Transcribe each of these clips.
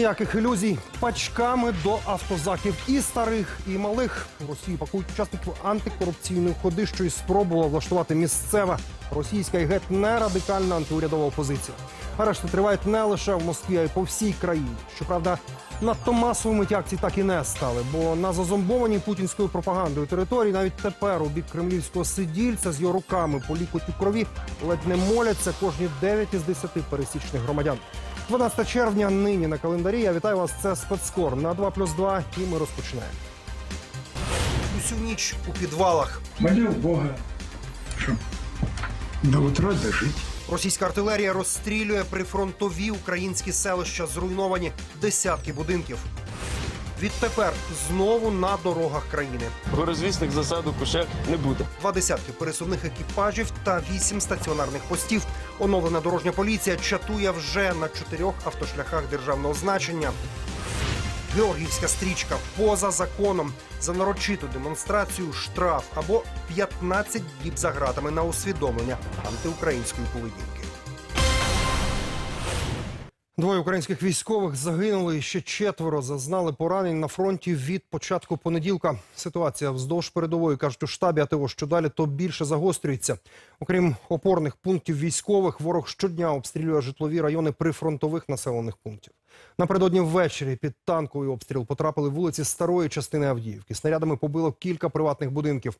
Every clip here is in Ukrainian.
Ніяких ілюзій. Пачками до автозаків і старих, і малих. У Росії пакують учасників антикорупційної ходи, що й спробувала влаштувати місцева російська і геть не радикальна антиурядова опозиція. Арешти тривають не лише в Москві, а й по всій країні. Щоправда, надто масовими ті акції так і не стали, бо на зазомбованій путінською пропагандою території навіть тепер у бік кремлівського сидільця з його руками по лікоть крові ледь не моляться кожні 9 із 10 пересічних громадян. 12 червня нині на календарі. Я вітаю вас. Це спецкор на 2 плюс 2 і ми розпочинаємо. Усю ніч у підвалах. Молил Бога, щоб до утра дожить. Російська артилерія розстрілює прифронтові українські селища, зруйновані десятки будинків. Відтепер знову на дорогах країни. Горозвісних засадок уже не буде. Два десятки пересувних екіпажів та вісім стаціонарних постів. Оновлена дорожня поліція чатує вже на чотирьох автошляхах державного значення. Георгіївська стрічка поза законом за нарочиту демонстрацію штраф або 15 діб за ґратами на усвідомлення антиукраїнської поведінки. Двоє українських військових загинули ще четверо зазнали поранень на фронті від початку понеділка. Ситуація вздовж передової кажуть у штабі АТО, що далі то більше загострюється. Окрім опорних пунктів військових, ворог щодня обстрілює житлові райони прифронтових населених пунктів. Напередодні ввечері під танковий обстріл потрапили вулиці старої частини Авдіївки. Снарядами побило кілька приватних будинків.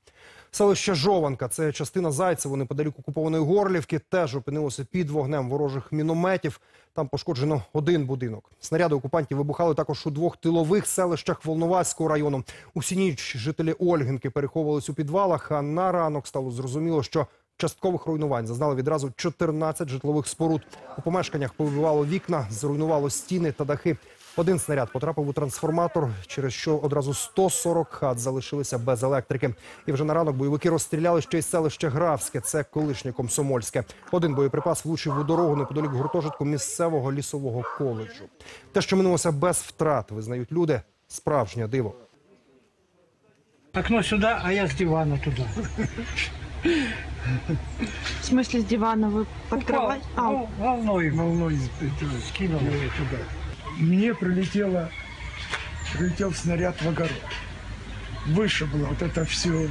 Селище Жованка, це частина Зайцево, неподалік окупованої Горлівки, теж опинилося під вогнем ворожих мінометів. Там пошкоджено один будинок. Снаряди окупантів вибухали також у двох тилових селищах Волноваського району. Усі ніч жителі Ольгинки переховувались у підвалах. А на ранок стало зрозуміло, що часткових руйнувань зазнали відразу 14 житлових споруд. У помешканнях повибивало вікна, зруйнувало стіни та дахи. Один снаряд потрапив у трансформатор, через що одразу 140 хат залишилися без електрики. І вже на ранок бойовики розстріляли ще й селище Графське, це колишнє Комсомольське. Один боєприпас влучив у дорогу неподалік гуртожитку місцевого лісового коледжу. Те, що минулося без втрат, визнають люди, справжнє диво. Окно сюда, а я с дивана туда. В смысле с дивана вы под кровать? А, Ну, волной, волной это, скинул ее туда. Мне прилетело, прилетел снаряд в огород. Вышибло вот это все,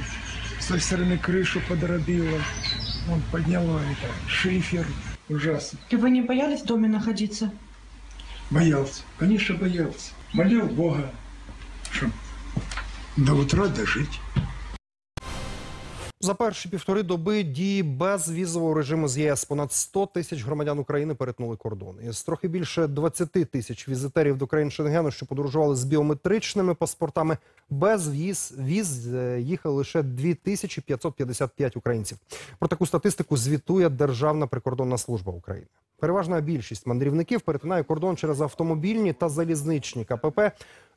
с той стороны крышу подробило. Он подняло это, шифер. Ужасно. и вы не боялись в доме находиться? Боялся, конечно, боялся. Молил Бога, чтобы до утра дожить. За перші півтори доби дії безвізового режиму з ЄС понад 100 тисяч громадян України перетнули кордон. Із трохи більше 20 тисяч візитерів до країн Шенгену, що подорожували з біометричними паспортами, без віз віз е, їхали лише 2555 українців. Про таку статистику звітує Державна прикордонна служба України. Переважна більшість мандрівників перетинає кордон через автомобільні та залізничні КПП.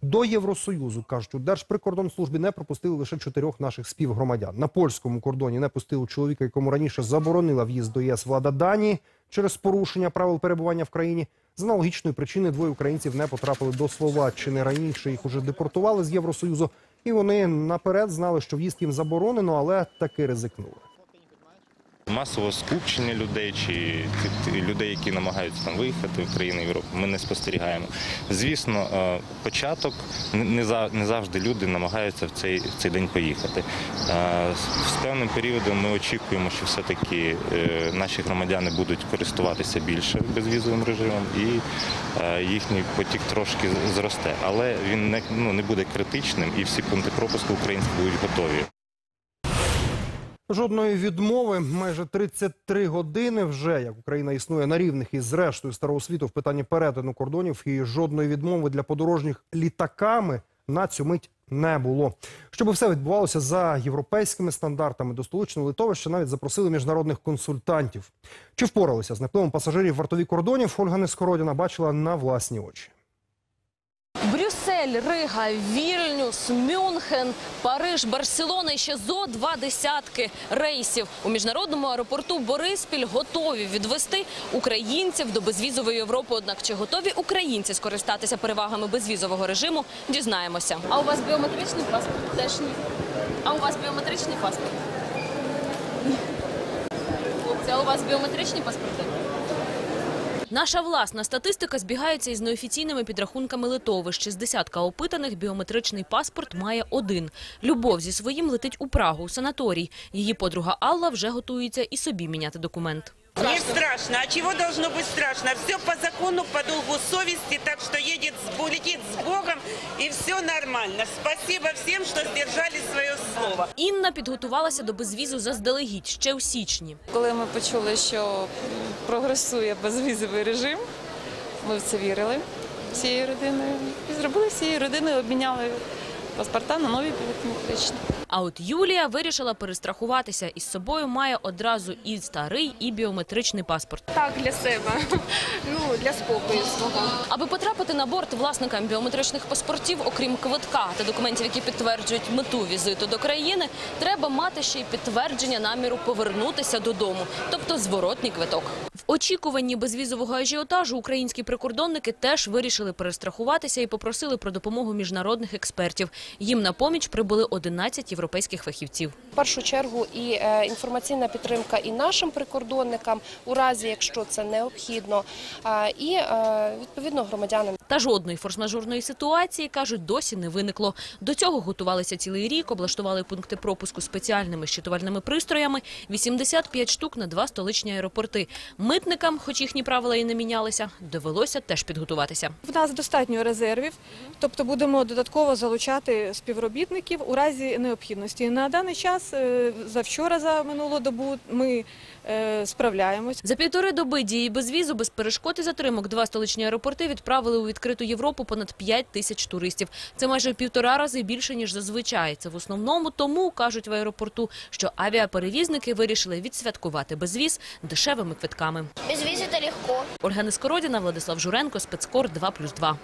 До Євросоюзу кажуть, у Держприкордонслужбі не пропустили лише чотирьох наших співгромадян. На польському кордоні не пустили чоловіка, якому раніше заборонила в'їзд до ЄС влада Данії через порушення правил перебування в країні. З аналогічної причини двоє українців не потрапили до Словаччини. Раніше їх уже депортували з Євросоюзу, і вони наперед знали, що в'їзд їм заборонено, але таки ризикнули. Масового скупчення людей чи людей, які намагаються там виїхати в країни Європи, ми не спостерігаємо. Звісно, е, початок не- не за- не завжди люди намагаються в цей, в цей день поїхати. Е, з- певним періодом ми очікуємо, що все-таки е, наші громадяни будуть користуватися більше безвізовим режимом і їхній потік трошки зросте. Але він не, ну, не буде критичним і всі пункти пропуску українські будуть готові. Жодної відмови майже 33 години вже як Україна існує на рівних із рештою старого світу в питанні перетину кордонів і жодної відмови для подорожніх літаками на цю мить не було. Щоб все відбувалося за європейськими стандартами, до столичного литовища навіть запросили міжнародних консультантів. Чи впоралися з напливом пасажирів вартові кордонів? Ольга Нескородіна бачила на власні очі. Брюссель, Рига, Вільнюс, Мюнхен, Париж, Барселона і ще зо два десятки рейсів. У міжнародному аеропорту Бориспіль готові відвести українців до безвізової Європи. Однак чи готові українці скористатися перевагами безвізового режиму, дізнаємося. А у вас біометричний паспорт? Теж ні. А у вас біометричний паспорт? Хлопці, а у вас біометричні паспорти? Наша власна статистика збігається із неофіційними підрахунками литовищ. З десятка опитаних біометричний паспорт має один. Любов зі своїм летить у Прагу, у санаторій. Її подруга Алла вже готується і собі міняти документ. Не страшно. А чего должно быть страшно? Все по закону, по долгу совести, так что едет, с- улетит с Богом, и все нормально. Спасибо всем, что сдержали свое слово. Інна підготувалася до безвізу заздалегідь ще у січні. Коли ми почули, що прогресує безвізовий режим, ми в це вірили всією родиною і зробили всією родиною, обміняли паспорта на нові біометричні. А от Юлія вирішила перестрахуватися. Із собою має одразу і старий, і біометричний паспорт. Так, для себе. Ну, для спокою свого. Аби потрапити на борт власникам біометричних паспортів, окрім квитка та документів, які підтверджують мету візиту до країни, треба мати ще й підтвердження наміру повернутися додому, тобто зворотній квиток. В очікуванні безвізового ажіотажу українські прикордонники теж вирішили перестрахуватися і попросили про допомогу міжнародних експертів. Їм на поміч прибули 11 європейських фахівців. В першу чергу і е, інформаційна підтримка і нашим прикордонникам, у разі якщо це необхідно, і е, відповідно громадянам. Та жодної форс-мажорної ситуації, кажуть, досі не виникло. До цього готувалися цілий рік, облаштували пункти пропуску спеціальними щитувальними пристроями, 85 штук на два столичні аеропорти. Митникам, хоч їхні правила і не мінялися, довелося теж підготуватися. В нас достатньо резервів, тобто будемо додатково залучати співробітників у разі необхідності. На даний час, е, за вчора, за минулу добу, ми е, справляємось. За півтори доби дії безвізу, без перешкод і затримок, два столичні аеропорти відправили у відкриту Європу понад 5 тисяч туристів. Це майже в півтора рази більше, ніж зазвичай. Це в основному тому, кажуть в аеропорту, що авіаперевізники вирішили відсвяткувати безвіз дешевими квитками. Безвіз це легко. Ольга Нескородіна, Владислав Журенко, спецкор 2+,2.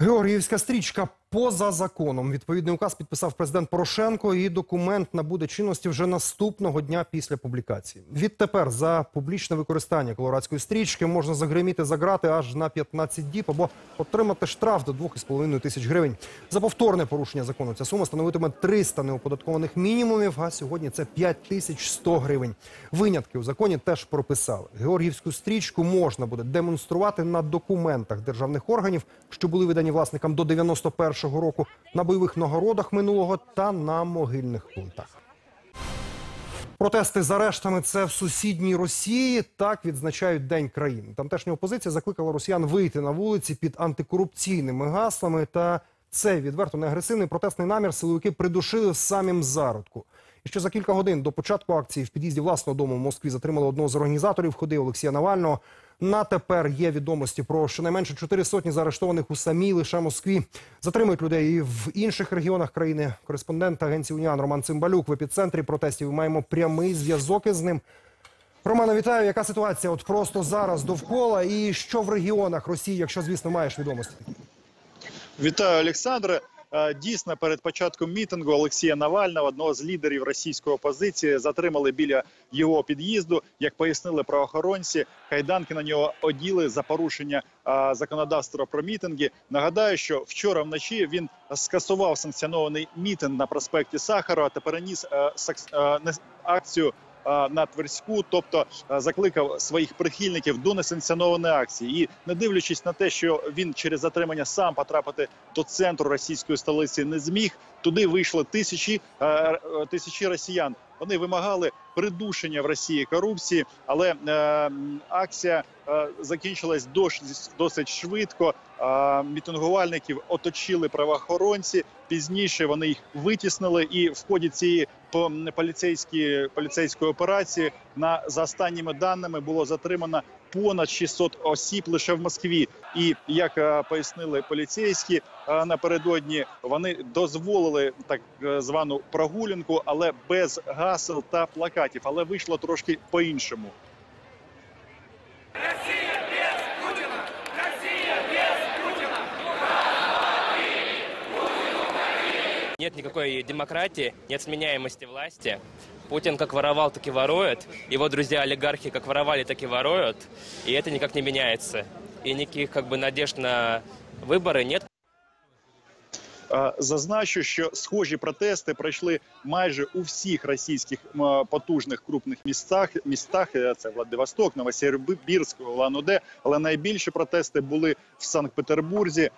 Георгіївська стрічка поза законом. Відповідний указ підписав президент Порошенко, і документ набуде чинності вже наступного дня після публікації. Відтепер за публічне використання колорадської стрічки можна загриміти за грати аж на 15 діб або отримати штраф до 2,5 тисяч гривень. За повторне порушення закону ця сума становитиме 300 неоподаткованих мінімумів. А сьогодні це 5100 гривень. Винятки у законі теж прописали. Георгіївську стрічку можна буде демонструвати на документах державних органів, що були видані власникам до 91-го року, на бойових нагородах минулого та на могильних плитах. Протести з арештами це в сусідній Росії. Так відзначають День країни. Тамтешня опозиція закликала росіян вийти на вулиці під антикорупційними гаслами. Та цей відверто неагресивний протестний намір силовики придушили в самім зародку. І ще за кілька годин до початку акції в під'їзді власного дому в Москві затримали одного з організаторів ходи Олексія Навального. На тепер є відомості про щонайменше чотири сотні заарештованих у самій лише Москві. Затримують людей і в інших регіонах країни. Кореспондент агенції Уніан Роман Цимбалюк в епіцентрі протестів. Маємо прямий зв'язок із ним. Романа, вітаю. Яка ситуація? От просто зараз довкола, і що в регіонах Росії, якщо звісно маєш відомості? Вітаю, Олександре. Е, Дійсно, перед початком мітингу Олексія Навального, одного з лідерів російської опозиції, затримали біля його під'їзду. Як пояснили правоохоронці, кайданки на нього оділи за порушення е, законодавства про мітинги. Нагадаю, що вчора вночі він скасував санкціонований мітинг на проспекті Сахарова та переніс е, акцію на Тверську, тобто е, закликав своїх прихильників до несанкціонованої акції. І не дивлячись на те, що він через затримання сам потрапити до центру російської столиці не зміг. Туди вийшли тисячі е, е, тисячі росіян. Вони вимагали придушення в Росії корупції, але е, акція е, закінчилась дос- досить швидко. Е, мітингувальників оточили правоохоронці. Пізніше вони їх витіснили, і в ході цієї по- поліцейської операції на за останніми даними було затримано понад 600 осіб лише в Москві. І як е, пояснили поліцейські е, напередодні, вони дозволили так е, звану прогулянку, але без гасел та плакатів. Але вийшло трошки по-іншому. Нет никакой демократии, нет сменяемости власти. Путин как воровал, так и ворует. Его друзья-олигархи как воровали, так и воруют. И это никак не меняется. И никаких как бы надежд на выборы нет. Зазначу, що схожі протести пройшли майже у всіх російських потужних крупних містах. Містах Е, це Владивосток, Новосибірськ, Улан-Удэ. Але найбільші протести були в Санкт-Петербурзі.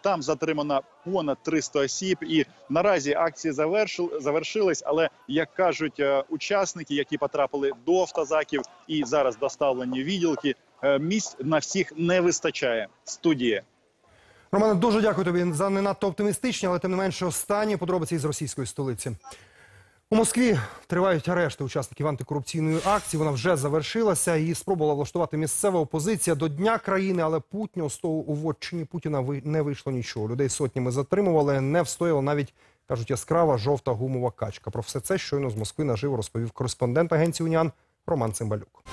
Там затримано понад 300 осіб. І наразі акції завершил, завершились. Але як кажуть е, учасники, які потрапили до автозаків і зараз доставлені відділки, е, місць на всіх не вистачає. Студія. Романе, дуже дякую тобі за не надто оптимістичні, але тим не менше останні подробиці із російської столиці. У Москві тривають арешти учасників антикорупційної акції. Вона вже завершилася. Її спробувала влаштувати місцева опозиція до дня країни, але Путню з того у вотчині Путіна не вийшло нічого. Людей сотнями затримували, не встояла навіть кажуть яскрава жовта гумова качка. Про все це щойно з Москви наживо розповів кореспондент агенції Уніан Роман Цимбалюк.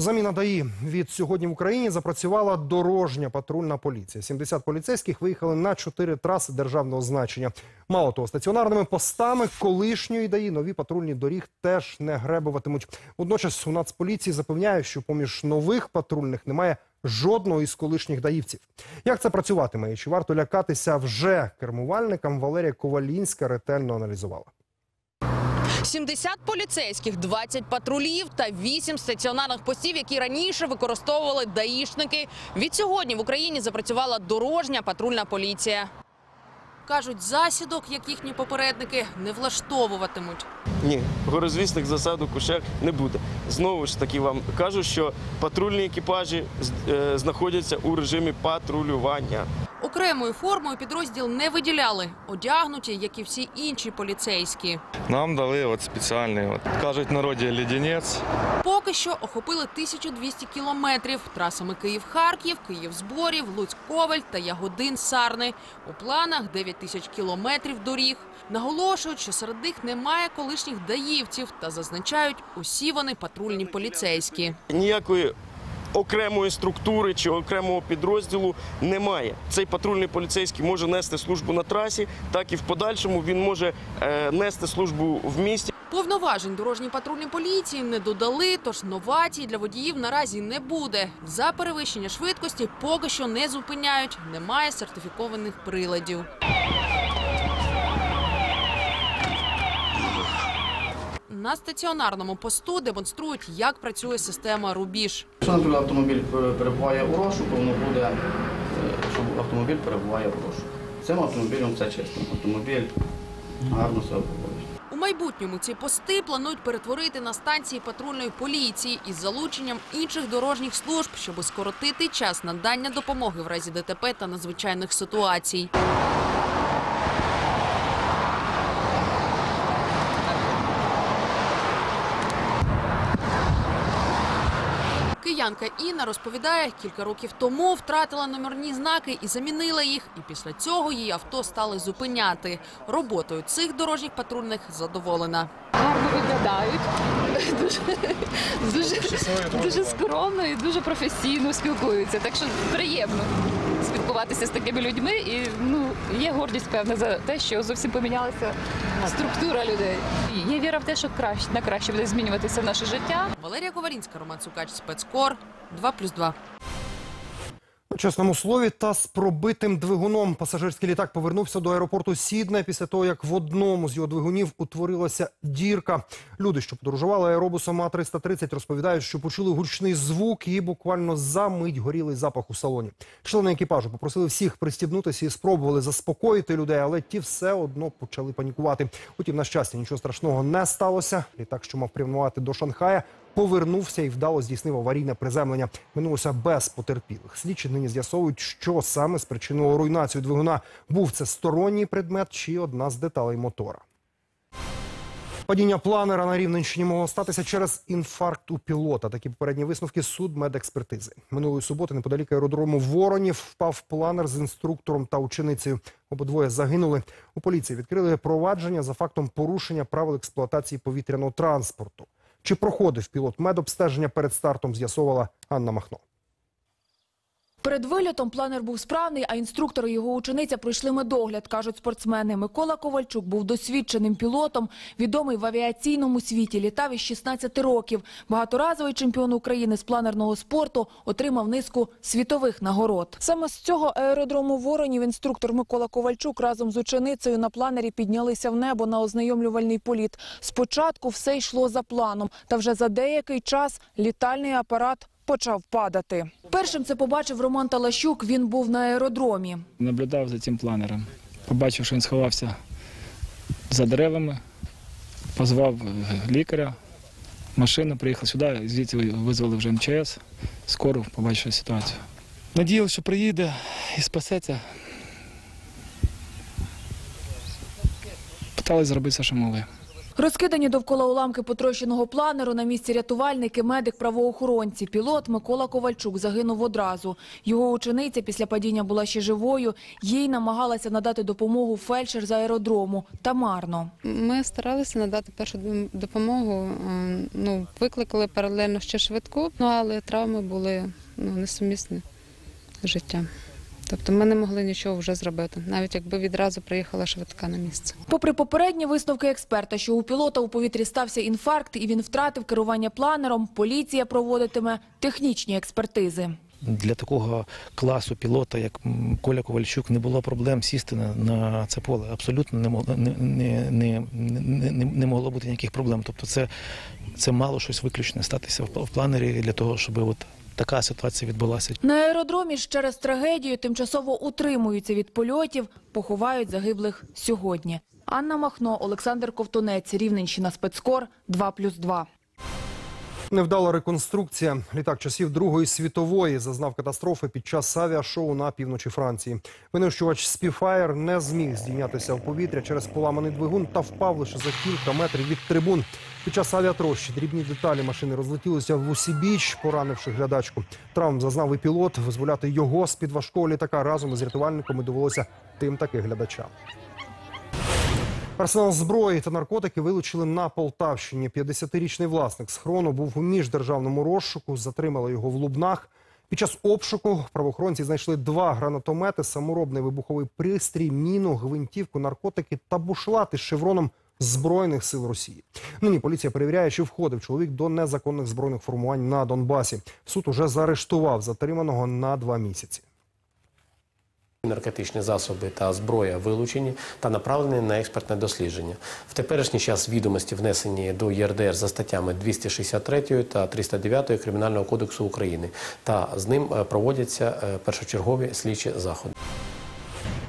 Заміна ДАІ від сьогодні в Україні запрацювала дорожня патрульна поліція. 70 поліцейських виїхали на чотири траси державного значення. Мало того, стаціонарними постами колишньої ДАІ нові патрульні доріг теж не гребуватимуть. Водночас у Нацполіції запевняють, що поміж нових патрульних немає жодного із колишніх даївців. Як це працюватиме і чи варто лякатися вже кермувальникам? Валерія Ковалінська ретельно аналізувала. 70 поліцейських, 20 патрулів та 8 стаціонарних постів, які раніше використовували даїшники. Від сьогодні в Україні запрацювала дорожня патрульна поліція. Кажуть, засідок, як їхні попередники, не влаштовуватимуть. Ні, горозвісних засад у не буде. Знову ж таки вам кажу, що патрульні екіпажі е, знаходяться у режимі патрулювання. Окремою формою підрозділ не виділяли, одягнуті, як і всі інші поліцейські. Нам дали от спеціальний, от, кажуть народі лідянець. Поки що охопили 1200 кілометрів трасами Київ-Харків, Київ-Зборів, Луцьк-Ковель та Ягодин-Сарни. У планах 9 тисяч кілометрів доріг. Наголошують, що серед них немає колишніх даївців та зазначають, усі вони патрульні поліцейські. Ніякої окремої структури чи окремого підрозділу немає. Цей патрульний поліцейський може нести службу на трасі, так і в подальшому він може е, нести службу в місті. Повноважень дорожній патрульній поліції не додали, тож новацій для водіїв наразі не буде. За перевищення швидкості поки що не зупиняють, немає сертифікованих приладів. На стаціонарному посту демонструють, як працює система Рубіж. Якщо, наприклад, автомобіль перебуває у розшуку, воно буде, е, що автомобіль перебуває у розшуку. Цим автомобілем все чесно. Автомобіль гарно себе поводить. У майбутньому ці пости планують перетворити на станції патрульної поліції із залученням інших дорожніх служб, щоб скоротити час надання допомоги в разі ДТП та надзвичайних ситуацій. Киянка Інна розповідає, кілька років тому втратила номерні знаки і замінила їх. І після цього її авто стали зупиняти. Роботою цих дорожніх патрульних задоволена. гарно виглядають, дуже, дуже, дуже скромно і дуже професійно спілкуються. Так що приємно спілкуватися з такими людьми. І ну є гордість певна за те, що зовсім помінялася структура людей. І Є віра в те, що краще на краще буде змінюватися наше життя. Валерія Коварінська, Роман Сукач, спецкор 2+,2. У чесному слові та з пробитим двигуном пасажирський літак повернувся до аеропорту Сідне після того, як в одному з його двигунів утворилася дірка. Люди, що подорожували аеробусом А-330, розповідають, що почули гучний звук і буквально за мить горілий запах у салоні. Члени екіпажу попросили всіх пристібнутися і спробували заспокоїти людей, але ті все одно почали панікувати. Утім, на щастя, нічого страшного не сталося. Літак, що мав прямувати до Шанхая, повернувся і вдало здійснив аварійне приземлення. Минулося без потерпілих. Слідчі нині з'ясовують, що саме спричинило руйнацію двигуна. Був це сторонній предмет чи одна з деталей мотора. Падіння планера на Рівненщині могло статися через інфаркт у пілота. Такі попередні висновки судмедекспертизи. Минулої суботи неподалік аеродрому Воронів впав планер з інструктором та ученицею. Обидвоє загинули. У поліції відкрили провадження за фактом порушення правил експлуатації повітряного транспорту. Чи проходив пілот медобстеження перед стартом, з'ясовувала Анна Махно. Перед вильотом планер був справний, а інструктор і його учениця пройшли медогляд, кажуть спортсмени. Микола Ковальчук був досвідченим пілотом, відомий в авіаційному світі, літав із 16 років. Багаторазовий чемпіон України з планерного спорту отримав низку світових нагород. Саме з цього аеродрому Воронів інструктор Микола Ковальчук разом з ученицею на планері піднялися в небо на ознайомлювальний політ. Спочатку все йшло за планом, та вже за деякий час літальний апарат почав падати. Першим це побачив Роман Талащук. Він був на аеродромі. Наблюдав за цим планером. Побачив, що він сховався за деревами, позвав е, лікаря, машина приїхала сюди, звідси визвали вже МЧС, скоро побачив ситуацію. Надіялися, що приїде і спасеться. Питались зробити все, що могли. Розкидані довкола уламки потрощеного планеру на місці рятувальники, медик, правоохоронці. Пілот Микола Ковальчук загинув одразу. Його учениця після падіння була ще живою. Їй намагалася надати допомогу фельдшер з аеродрому. Та марно. Ми старалися надати першу допомогу. е, Ну, викликали паралельно ще швидку, ну але травми були ну, несумісні з життям. Тобто ми не могли нічого вже зробити, навіть якби відразу приїхала швидка на місце. Попри попередні висновки експерта, що у пілота у повітрі стався інфаркт і він втратив керування планером, поліція проводитиме технічні експертизи. Для такого класу пілота, як Коля Ковальчук, не було проблем сісти на, на це поле. Абсолютно не могло, не, не, не, не, не- могло бути ніяких проблем. Тобто це, це мало щось виключне статися в, в планері для того, щоб от така ситуація відбулася. На аеродромі ж через трагедію тимчасово утримуються від польотів, поховають загиблих сьогодні. Анна Махно, Олександр Ковтунець, Рівненщина, Спецкор, 2+,2. Невдала реконструкція. Літак часів Другої світової зазнав катастрофи під час авіашоу на півночі Франції. Винищувач Спіфаєр не зміг здійнятися в повітря через поламаний двигун та впав лише за кілька метрів від трибун. Під час авіатрощі дрібні деталі машини розлетілися в усі біч, поранивши глядачку. Травм зазнав і пілот. Визволяти його з під важкого літака разом із рятувальниками довелося тим таки глядачам. Арсенал зброї та наркотики вилучили на Полтавщині. 50-річний власник схрону був у міждержавному розшуку. Затримали його в Лубнах. Під час обшуку правоохоронці знайшли два гранатомети, саморобний вибуховий пристрій, міну, гвинтівку, наркотики та бушлати з шевроном Збройних сил Росії. Нині поліція перевіряє, чи входив чоловік до незаконних збройних формувань на Донбасі. Суд уже заарештував затриманого на два місяці. Наркотичні засоби та зброя вилучені та направлені на експертне дослідження. В теперішній час відомості внесені до ЄРДР за статтями 263 та 309 Кримінального кодексу України, та з ним е, проводяться е, першочергові слідчі заходи.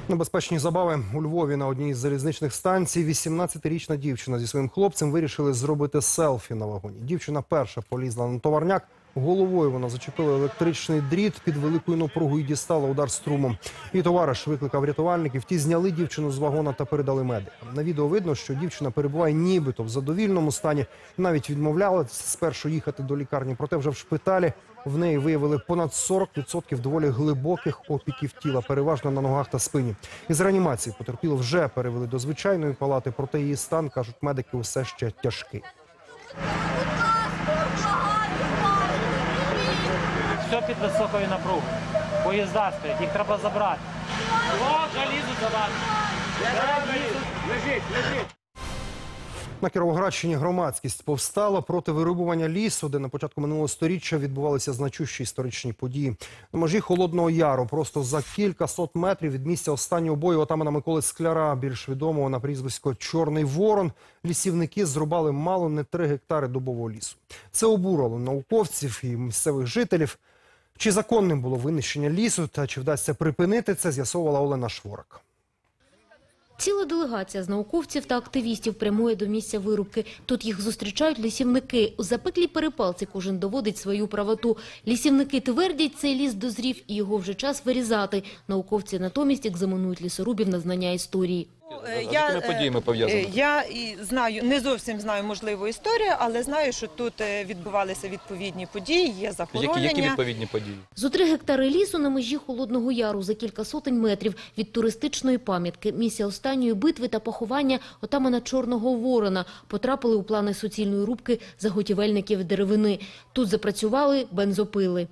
Небезпечні забави у Львові на одній з залізничних станцій. 18-річна дівчина зі своїм хлопцем вирішили зробити селфі на вагоні. Дівчина перша полізла на товарняк. Головою вона зачепила електричний дріт під великою напругою і дістала удар струмом. Її товариш викликав рятувальників. Ті зняли дівчину з вагона та передали медикам. На відео видно, що дівчина перебуває нібито в задовільному стані. Навіть відмовляла спершу їхати до лікарні. Проте вже в шпиталі в неї виявили понад 40% доволі глибоких опіків тіла, переважно на ногах та спині. Із реанімації потерпіло вже перевели до звичайної палати, проте її стан кажуть медики усе ще тяжкий. Все під високою напругою. Поїзда стоять, їх треба забрати. О, вже лізуть за нами. Лежить, лежить. На Кіровоградщині громадськість повстала проти вирубування лісу, де на початку минулого сторіччя відбувалися значущі історичні події. На межі Холодного Яру, просто за кілька сот метрів від місця останнього бою отамана Миколи Скляра, більш відомого на прізвисько Чорний Ворон, лісівники зрубали мало не три гектари дубового лісу. Це обурило науковців і місцевих жителів. Чи законним було винищення лісу та чи вдасться припинити це, з'ясовувала Олена Шворак. Ціла делегація з науковців та активістів прямує до місця вирубки. Тут їх зустрічають лісівники. У запеклій перепалці кожен доводить свою правоту. Лісівники твердять, цей ліс дозрів і його вже час вирізати. Науковці натомість екзаменують лісорубів на знання історії. Е, з якими подіями пов'язано? е, Я і знаю, не зовсім знаю можливу історію, але знаю, що тут е, відбувалися відповідні події, є Які, захоронення. які відповідні події? Зо три гектари лісу на межі Холодного Яру за кілька сотень метрів від туристичної пам'ятки, місця останньої битви та поховання отамана Чорного Ворона потрапили у плани суцільної рубки заготівельників деревини. Тут запрацювали бензопили.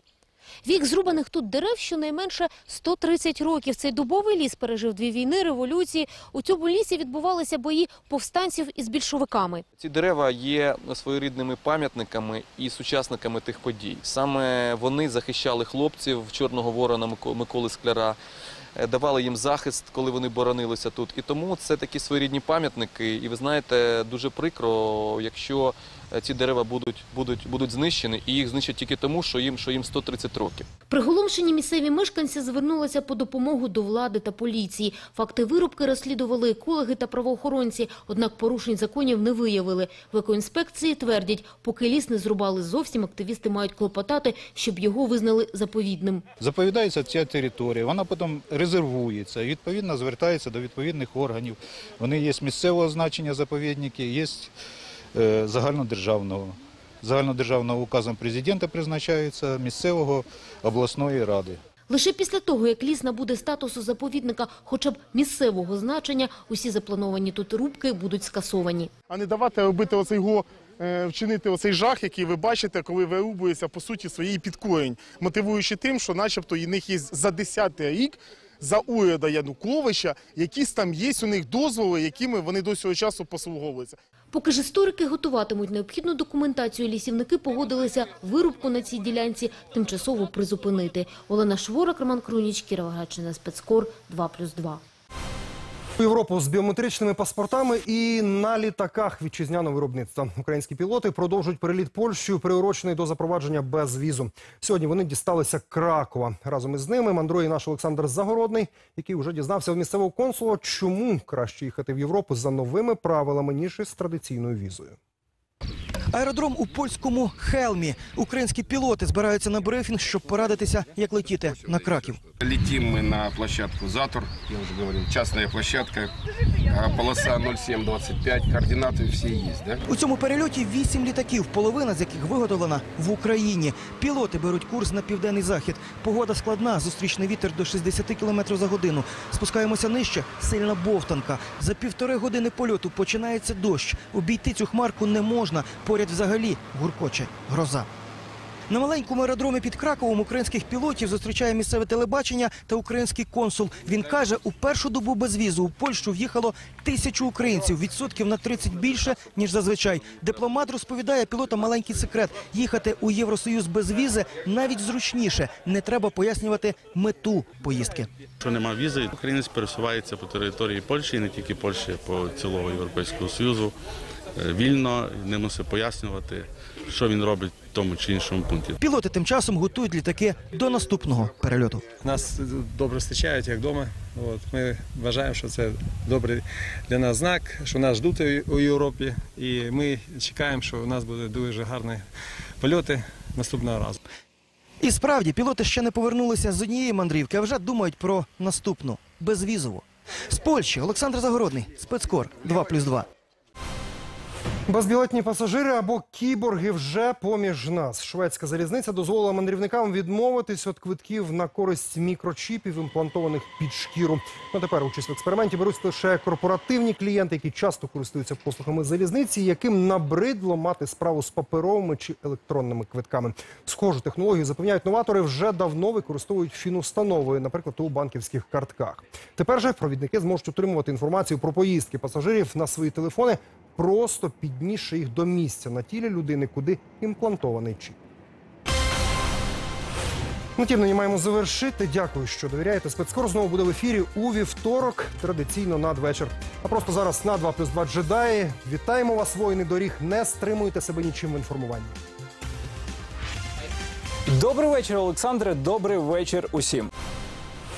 Вік зрубаних тут дерев щонайменше 130 років. Цей дубовий ліс пережив дві війни, революції. У цьому лісі відбувалися бої повстанців із більшовиками. Ці дерева є своєрідними пам'ятниками і сучасниками тих подій. Саме вони захищали хлопців Чорного ворона Мико- Миколи Скляра, е, давали їм захист, коли вони боронилися тут. І тому це такі своєрідні пам'ятники. І ви знаєте, дуже прикро, якщо ці дерева будуть, будуть, будуть знищені, і їх знищать тільки тому, що їм, що їм 130 років. Приголомшені місцеві мешканці звернулися по допомогу до влади та поліції. Факти вирубки розслідували екологи та правоохоронці, однак порушень законів не виявили. В екоінспекції твердять, поки ліс не зрубали зовсім, активісти мають клопотати, щоб його визнали заповідним. Заповідається ця територія, вона потім резервується, відповідно звертається до відповідних органів. Вони є місцевого значення заповідники, є е, загальнодержавного. Загальнодержавного указом президента призначаються місцевого обласної ради. Лише після того, як ліс набуде статусу заповідника хоча б місцевого значення, усі заплановані тут рубки будуть скасовані. а не давати робити оцей го, е, вчинити оцей жах, який ви бачите, коли вирубується по суті своїй підкорень, мотивуючи тим, що начебто у них є за 10-й рік за уряда Януковича, якісь там є у них дозволи, якими вони до цього часу послуговуються. Поки ж історики готуватимуть необхідну документацію, лісівники погодилися вирубку на цій ділянці тимчасово призупинити. Олена Шворак, Роман Круніч, Кіровоградщина, спецкор 2+,2. У Європу з біометричними паспортами і на літаках вітчизняного виробництва. Українські пілоти продовжують переліт Польщею, приурочений до запровадження без візу. Сьогодні вони дісталися Кракова. Разом із ними мандрує наш Олександр Загородний, який вже дізнався в місцевого консула, чому краще їхати в Європу за новими правилами ніж із традиційною візою. Аеродром у польському Хелмі. Українські пілоти збираються на брифінг, щоб порадитися, як летіти на Краків. Летим мы на площадку Затур, я уже говорил, частная площадка, полоса 0725, координаты все есть, да? У цьому перельоті вісім літаків, половина з яких виготовлена в Україні. Пілоти беруть курс на південний захід. Погода складна, зустрічний вітер до 60 км за годину. Спускаємося нижче, сильна бовтанка. За півтори години польоту починається дощ. Обійти цю хмарку не можна. Поряд взагалі гуркоче гроза. На маленькому аеродромі під Краковом українських пілотів зустрічає місцеве телебачення та український консул. Він каже, у першу добу без візу у Польщу в'їхало тисячу українців, відсотків на 30 більше, ніж зазвичай. Дипломат розповідає пілотам маленький секрет. Їхати у Євросоюз без візи навіть зручніше. Не треба пояснювати мету поїздки. Якщо немає візи, українець пересувається по території Польщі, і не тільки Польщі, по цілого Європейського Союзу вільно, не мусить пояснювати, що він робить в тому чи іншому пункті. Пілоти тим часом готують літаки до наступного перельоту. Нас добре зустрічають, як вдома. От, ми вважаємо, що це добрий для нас знак, що нас ждуть у- Європі, і ми чекаємо, що у нас будуть дуже гарні польоти наступного разу. І справді пілоти ще не повернулися з однієї мандрівки, а вже думають про наступну безвізову. З Польщі Олександр Загородний, спецкор 2+,2. Безбілетні пасажири або кіборги вже поміж нас. Шведська залізниця дозволила мандрівникам відмовитись від квитків на користь мікрочіпів, імплантованих під шкіру. На тепер участь в експерименті беруть лише корпоративні клієнти, які часто користуються послугами залізниці, яким набридло мати справу з паперовими чи електронними квитками. Схожу технологію запевняють новатори вже давно використовують фінустановою, наприклад, у банківських картках. Тепер же провідники зможуть отримувати інформацію про поїздки пасажирів на свої телефони, просто піднісши їх до місця на тілі людини, куди імплантований чіп. Ну, тим нині маємо завершити. Дякую, що довіряєте. Спецкор знову буде в ефірі у вівторок, традиційно надвечір. А просто зараз на 2 плюс 2 джедаї. Вітаємо вас, воїни доріг. Не стримуйте себе нічим в інформуванні. Добрий вечір, Олександре. Добрий вечір усім.